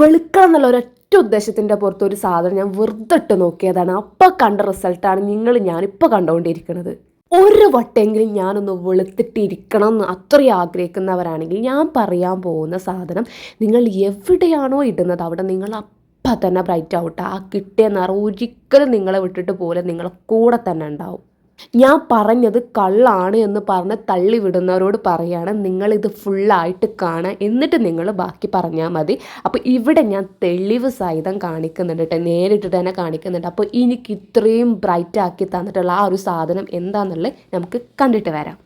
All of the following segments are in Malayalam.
വെളുക്കണം എന്നുള്ള ഒരൊറ്റ ഉദ്ദേശത്തിന്റെ പുറത്ത് ഒരു സാധനം ഞാൻ വെറുതെ നോക്കിയതാണ്. അപ്പം കണ്ട റിസൾട്ടാണ് നിങ്ങൾ ഞാനിപ്പോൾ കണ്ടുകൊണ്ടിരിക്കുന്നത് ഒരു വട്ടെങ്കിലും ഞാനൊന്ന് വെളുത്തിട്ടിരിക്കണം എന്ന് അത്രയും ആഗ്രഹിക്കുന്നവരാണെങ്കിൽ ഞാൻ പറയാൻ പോകുന്ന സാധനം നിങ്ങൾ എവിടെയാണോ ഇടുന്നത് അവിടെ നിങ്ങൾ അപ്പം തന്നെ ബ്രൈറ്റ് ആവട്ടെ ആ കിട്ടിയ നിറം ഒരിക്കലും നിങ്ങളെ വിട്ടിട്ട് പോലെ നിങ്ങളെ കൂടെ തന്നെ ഉണ്ടാവും. ഞാൻ പറഞ്ഞത് കള്ളാണ് എന്ന് പറഞ്ഞ് തള്ളി വിടുന്നവരോട് പറയാണ് നിങ്ങളിത് ഫുള്ളായിട്ട് കാണാൻ എന്നിട്ട് നിങ്ങൾ ബാക്കി പറഞ്ഞാൽ മതി. അപ്പോൾ ഇവിടെ ഞാൻ തെളിവ് സഹിതം കാണിക്കുന്നുണ്ട് കേട്ടോ. നേരിട്ട് തന്നെ കാണിക്കുന്നുണ്ട്. അപ്പോൾ എനിക്ക് ഇത്രയും ബ്രൈറ്റ് ആക്കി തന്നിട്ടുള്ള ആ ഒരു സാധനം എന്താണെന്നുള്ളത് നമുക്ക് കണ്ടിട്ട് വരാം.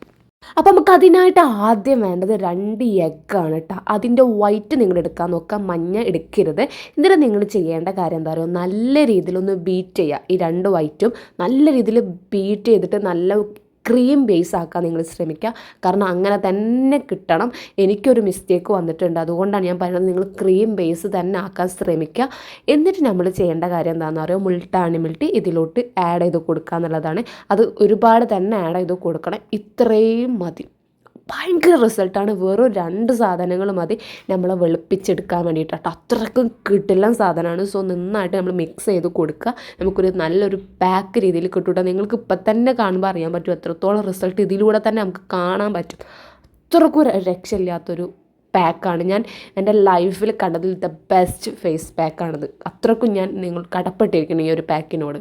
അപ്പോൾ നമുക്ക് അതിനായിട്ട് ആദ്യം വേണ്ടത് രണ്ട് എഗ്ഗാണ് കേട്ടോ അതിന്റെ വൈറ്റ് നിങ്ങൾ എടുക്കാൻ നോക്കുക മഞ്ഞ എടുക്കരുത്. എന്നിട്ട് നിങ്ങൾ ചെയ്യേണ്ട കാര്യം എന്താ പറയുക നല്ല രീതിയിലൊന്ന് ബീറ്റ് ചെയ്യുക ഈ രണ്ട് വൈറ്റും നല്ല രീതിയിൽ ബീറ്റ് ചെയ്തിട്ട് നല്ല ക്രീം ബേസ് ആക്കാൻ നിങ്ങൾ ശ്രമിക്കുക. കാരണം അങ്ങനെ തന്നെ കിട്ടണം. എനിക്കൊരു മിസ്റ്റേക്ക് വന്നിട്ടുണ്ട്. അതുകൊണ്ടാണ് ഞാൻ പറയുന്നത് നിങ്ങൾ ക്രീം ബേസ് തന്നെ ആക്കാൻ ശ്രമിക്കുക. എന്നിട്ട് നമ്മൾ ചെയ്യേണ്ട കാര്യം എന്താണെന്ന് പറയുക മുൾട്ടാണി ഇതിലോട്ട് ആഡ് ചെയ്ത് കൊടുക്കുക എന്നുള്ളതാണ്. അത് ഒരുപാട് തന്നെ ആഡ് ചെയ്ത് കൊടുക്കണം. ഇത്രയും മതി. ഭയങ്കര റിസൾട്ടാണ്. വെറും രണ്ട് സാധനങ്ങൾ മതി നമ്മളെ വെളുപ്പിച്ചെടുക്കാൻ വേണ്ടിയിട്ടാണ് അത്രക്കും കിട്ടില്ല സാധനമാണ്. സോ നന്നായിട്ട് നമ്മൾ മിക്സ് ചെയ്ത് കൊടുക്കുക. നമുക്കൊരു നല്ലൊരു പാക്ക് രീതിയിൽ കിട്ടൂട്ടോ. നിങ്ങൾക്ക് ഇപ്പം തന്നെ കാണുമ്പോൾ അറിയാൻ പറ്റും എത്രത്തോളം റിസൾട്ട് ഇതിലൂടെ തന്നെ നമുക്ക് കാണാൻ പറ്റും. അത്രക്കും രക്ഷയില്ലാത്തൊരു പാക്കാണ് ഞാൻ എന്റെ ലൈഫിൽ കണ്ടതിൽ ദ ബെസ്റ്റ് ഫേസ് പാക്കാണത് അത്രക്കും ഞാൻ നിങ്ങൾ കടപ്പെട്ടിരിക്കുന്നു ഈ ഒരു പാക്കിനോട്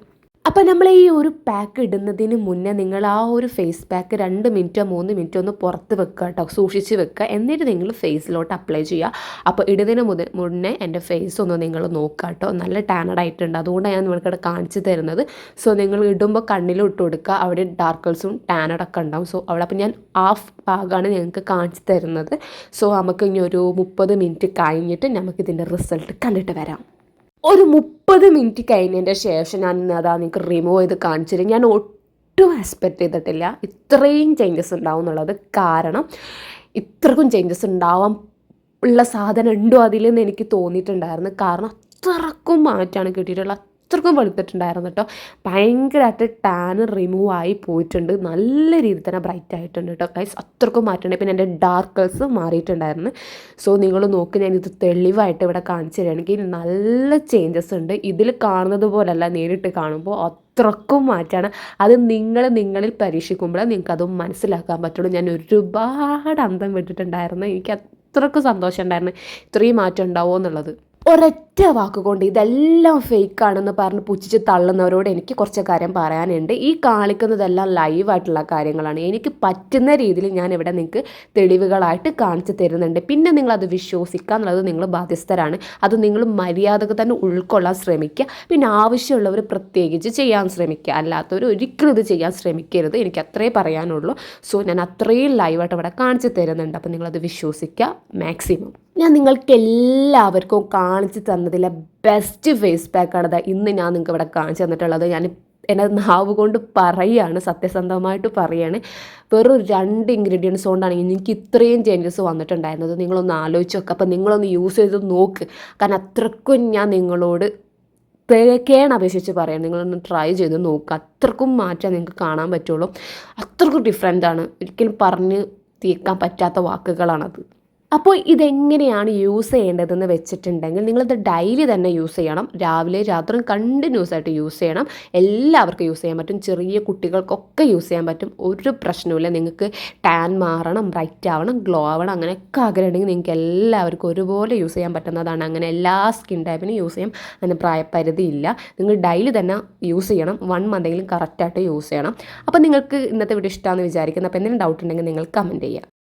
അപ്പോൾ നമ്മൾ ഈ ഒരു പാക്ക് ഇടുന്നതിന് മുന്നേ നിങ്ങൾ ആ ഒരു ഫേസ് പാക്ക് രണ്ട് മിനിറ്റോ മൂന്ന് മിനിറ്റോ ഒന്ന് പുറത്ത് വെക്കുക കേട്ടോ സൂക്ഷിച്ച് വെക്കുക. എന്നിട്ട് നിങ്ങൾ ഫേസിലോട്ട് അപ്ലൈ ചെയ്യുക. അപ്പോൾ ഇടുന്നതിന് മുതൽ മുന്നേ എന്റെ ഫേസ് ഒന്ന് നിങ്ങൾ നോക്കുക കേട്ടോ നല്ല ടാനഡ് ആയിട്ടുണ്ട്. അതുകൊണ്ടാണ് ഞാൻ നിങ്ങൾക്കിവിടെ കാണിച്ചു തരുന്നത്. സോ നിങ്ങൾ ഇടുമ്പോൾ കണ്ണിലും ഇട്ട് കൊടുക്കുക. അവിടെ ഡാർക്കിൾസും ടാനഡൊക്കെ ഉണ്ടാവും. സോ അവിടെ അപ്പോൾ ഞാൻ ഹാഫ് ഭാഗമാണ് ഞങ്ങൾക്ക് കാണിച്ചു തരുന്നത്. സോ നമുക്ക് ഇനി ഒരു മുപ്പത് മിനിറ്റ് കഴിഞ്ഞിട്ട് നമുക്കിതിന്റെ റിസൾട്ട് കണ്ടിട്ട് വരാം. ഒരു മുപ്പത് മിനിറ്റ് കഴിഞ്ഞതിന്റെ ശേഷം ഞാൻ ഇന്ന് അതാ നിങ്ങൾക്ക് റിമൂവ് ചെയ്ത് കാണിച്ചില്ല ഞാൻ ഒട്ടും എക്സ്പെക്റ്റ് ചെയ്തിട്ടില്ല. ഇത്രയും ചേഞ്ചസ് ഉണ്ടാവും എന്നുള്ളത് കാരണം ഇത്രക്കും ചേഞ്ചസ് ഉണ്ടാവാൻ ഉള്ള സാധനം ഉണ്ടോ അതിലെന്ന് എനിക്ക് തോന്നിയിട്ടുണ്ടായിരുന്നു. കാരണം അത്രക്കും മാറ്റമാണ് കിട്ടിയിട്ടുള്ളത്. അത്രക്കും വെളുത്തിട്ടുണ്ടായിരുന്നു കേട്ടോ ഭയങ്കരമായിട്ട് ടാൻ റിമൂവ് ആയി പോയിട്ടുണ്ട്. നല്ല രീതിയിൽ തന്നെ ബ്രൈറ്റ് ആയിട്ടുണ്ട് കേട്ടോ ഗൈസ് അത്രക്കും മാറ്റമുണ്ട് പിന്നെ എന്റെ ഡാർക്കേഴ്സ് മാറിയിട്ടുണ്ടായിരുന്നു. സോ നിങ്ങൾ നോക്ക് ഞാനിത് തെളിവായിട്ട് ഇവിടെ കാണിച്ചു തരികയാണെങ്കിൽ നല്ല ചേഞ്ചസ് ഉണ്ട്. ഇതിൽ കാണുന്നത് പോലല്ല നേരിട്ട് കാണുമ്പോൾ. അത്രക്കും മാറ്റാണ്. അത് നിങ്ങൾ നിങ്ങളിൽ പരീക്ഷിക്കുമ്പോൾ നിങ്ങൾക്ക് അത് മനസ്സിലാക്കാൻ പറ്റുള്ളൂ. ഞാൻ ഒരുപാട് അന്തം വിട്ടിട്ടുണ്ടായിരുന്നു. എനിക്ക് അത്രക്കും സന്തോഷം ഉണ്ടായിരുന്നു ഇത്രയും മാറ്റം ഉണ്ടാവുമോ എന്നുള്ളത്. ഒരൊറ്റ വാക്കുകൊണ്ട് ഇതെല്ലാം ഫേക്കാണെന്ന് പറഞ്ഞ് പുച്ഛിച്ച് തള്ളുന്നവരോട് എനിക്ക് കുറച്ച് കാര്യം പറയാനുണ്ട്. ഈ കാണിക്കുന്നതെല്ലാം ലൈവായിട്ടുള്ള കാര്യങ്ങളാണ്. എനിക്ക് പറ്റുന്ന രീതിയിൽ ഞാൻ ഇവിടെ നിങ്ങൾക്ക് തെളിവുകളായിട്ട് കാണിച്ചു തരുന്നുണ്ട്. പിന്നെ നിങ്ങളത് വിശ്വസിക്കുക എന്നുള്ളത് നിങ്ങൾ ബാധ്യസ്ഥരാണ്. അത് നിങ്ങൾ മര്യാദയ്ക്ക് തന്നെ ഉൾക്കൊള്ളാൻ ശ്രമിക്കുക. പിന്നെ ആവശ്യമുള്ളവർ പ്രത്യേകിച്ച് ചെയ്യാൻ ശ്രമിക്കുക. അല്ലാത്തവർ ഒരിക്കലും ഇത് ചെയ്യാൻ ശ്രമിക്കരുത്. എനിക്ക് അത്രേ പറയാനുള്ളൂ. സോ ഞാൻ അത്രയും ലൈവായിട്ട് ഇവിടെ കാണിച്ചു തരുന്നുണ്ട്. അപ്പോൾ നിങ്ങളത് വിശ്വസിക്കുക മാക്സിമം. ഞാൻ നിങ്ങൾക്ക് എല്ലാവർക്കും കാണിച്ചു തന്നതിലെ ബെസ്റ്റ് ഫേസ് പാക്കാണ് ദാ ഇന്ന് ഞാൻ നിങ്ങൾക്ക് ഇവിടെ കാണിച്ചു തന്നിട്ടുള്ളത്. ഞാൻ എന്നെ നാവ് കൊണ്ട് പറയുകയാണ് സത്യസന്ധമായിട്ട് പറയുകയാണ് വെറും രണ്ട് ഇൻഗ്രീഡിയൻസ് കൊണ്ടാണ് എനിക്ക് ഇത്രയും ചേഞ്ചസ് വന്നിട്ടുണ്ടായിരുന്നത്. നിങ്ങളൊന്ന് ആലോചിച്ച് നോക്കുക അപ്പം നിങ്ങളൊന്ന് യൂസ് ചെയ്ത് നോക്ക്. കാരണം അത്രക്കും ഞാൻ നിങ്ങളോട് തേക്കേണ് അപേക്ഷിച്ച് പറയാം നിങ്ങളൊന്ന് ട്രൈ ചെയ്ത് നോക്കുക അത്രക്കും മാറ്റം നിങ്ങൾക്ക് കാണാൻ പറ്റുള്ളൂ. അത്രക്കും ഡിഫറെന്റ് ആണ്. ഒരിക്കലും പറഞ്ഞ് തീർക്കാൻ പറ്റാത്ത വാക്കുകളാണത്. അപ്പോൾ ഇതെങ്ങനെയാണ് യൂസ് ചെയ്യേണ്ടതെന്ന് വെച്ചിട്ടുണ്ടെങ്കിൽ നിങ്ങളിത് ഡെയിലി തന്നെ യൂസ് ചെയ്യണം. രാവിലെ രാത്രിയും കണ്ടിന്യൂസ് ആയിട്ട് യൂസ് ചെയ്യണം. എല്ലാവർക്കും യൂസ് ചെയ്യാൻ പറ്റും. ചെറിയ കുട്ടികൾക്കൊക്കെ യൂസ് ചെയ്യാൻ പറ്റും. ഒരു പ്രശ്നവുമില്ല. നിങ്ങൾക്ക് ടാൻ മാറണം ബ്രൈറ്റ് ആവണം ഗ്ലോ ആവണം അങ്ങനെയൊക്കെ ആഗ്രഹമുണ്ടെങ്കിൽ നിങ്ങൾക്ക് എല്ലാവർക്കും ഒരുപോലെ യൂസ് ചെയ്യാൻ പറ്റുന്നതാണ്. അങ്ങനെ എല്ലാ സ്കിൻ ടൈപ്പിനും യൂസ് ചെയ്യാം. അതിന് പ്രായപരിധി ഇല്ല. നിങ്ങൾ ഡെയിലി തന്നെ യൂസ് ചെയ്യണം. വൺ മന്തെങ്കിലും കറക്റ്റായിട്ട് യൂസ് ചെയ്യണം. അപ്പോൾ നിങ്ങൾക്ക് ഇന്നത്തെ വീഡിയോ ഇഷ്ടമാണെന്ന് വിചാരിക്കുന്നത് അപ്പോൾ എന്തെങ്കിലും ഡൗട്ട് ഉണ്ടെങ്കിൽ നിങ്ങൾ കമന്റ് ചെയ്യുക.